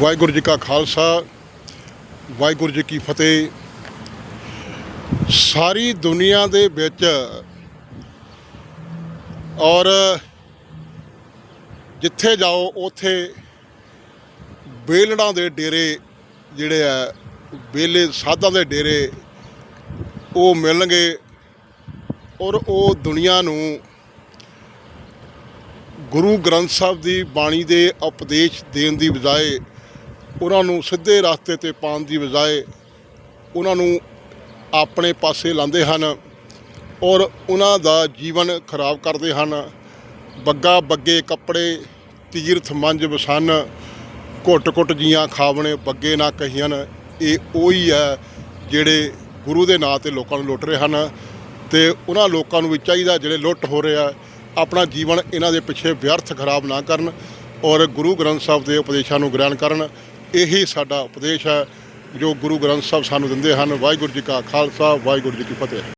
ਵਾਹਿਗੁਰੂ ਜੀ ਕਾ ਖਾਲਸਾ, ਵਾਹਿਗੁਰੂ ਜੀ ਕੀ ਫਤਿਹ। ਸਾਰੀ ਦੁਨੀਆ ਦੇ ਵਿੱਚ ਔਰ ਜਿੱਥੇ ਜਾਓ, ਉੱਥੇ ਬੇਲੜਾਂ ਦੇ ਡੇਰੇ ਜਿਹੜੇ ਆ, ਬੇਲੇ ਸਾਧਾਂ ਦੇ ਡੇਰੇ, ਉਹ ਮਿਲਣਗੇ ਔਰ ਉਹ ਦੁਨੀਆ ਨੂੰ ਗੁਰੂ ਗ੍ਰੰਥ ਸਾਹਿਬ ਦੀ ਬਾਣੀ ਦੇ ਉਪਦੇਸ਼ ਦੇਣ ਦੀ ਬਜਾਏ ਉਹਨਾਂ ਨੂੰ ਸਿੱਧੇ ਰਸਤੇ ਤੇ ਪਾਉਣ ਦੀ ਬਜਾਏ ਉਹਨਾਂ ਨੂੰ ਆਪਣੇ ਪਾਸੇ ਲਾਉਂਦੇ ਹਨ ਔਰ ਉਹਨਾਂ ਦਾ ਜੀਵਨ ਖਰਾਬ ਕਰਦੇ ਹਨ। ਬੱਗਾ ਬੱਗੇ ਕੱਪੜੇ ਤੀਰਥ ਮੰਜ ਵਸਨ ਘੁੱਟ-ਘੁੱਟ ਜੀਆਂ ਖਾਵਣੇ, ਬੱਗੇ ਨਾ ਕਹੀਆਂ। ਇਹ ਉਹੀ ਹੈ ਜਿਹੜੇ ਗੁਰੂ ਦੇ ਨਾਂ ਤੇ ਲੋਕਾਂ ਨੂੰ ਲੁੱਟ ਰਹੇ ਹਨ ਤੇ ਉਹਨਾਂ ਲੋਕਾਂ ਨੂੰ ਵੀ ਚਾਹੀਦਾ ਜਿਹੜੇ ਲੁੱਟ ਹੋ ਰਹੇ ਆ, ਆਪਣਾ ਜੀਵਨ ਇਹਨਾਂ ਦੇ ਪਿੱਛੇ ਵਿਅਰਥ ਖਰਾਬ ਨਾ ਕਰਨ ਔਰ ਗੁਰੂ ਗ੍ਰੰਥ ਸਾਹਿਬ ਦੇ ਉਪਦੇਸ਼ਾਂ ਨੂੰ ਗ੍ਰਹਿਣ ਕਰਨ। ਇਹੀ ਸਾਡਾ ਉਪਦੇਸ਼ ਹੈ ਜੋ ਗੁਰੂ ਗ੍ਰੰਥ ਸਾਹਿਬ ਸਾਨੂੰ ਦਿੰਦੇ ਹਨ। ਵਾਹਿਗੁਰੂ ਜੀ ਕਾ ਖਾਲਸਾ, ਵਾਹਿਗੁਰੂ ਜੀ ਕੀ ਫਤਿਹ।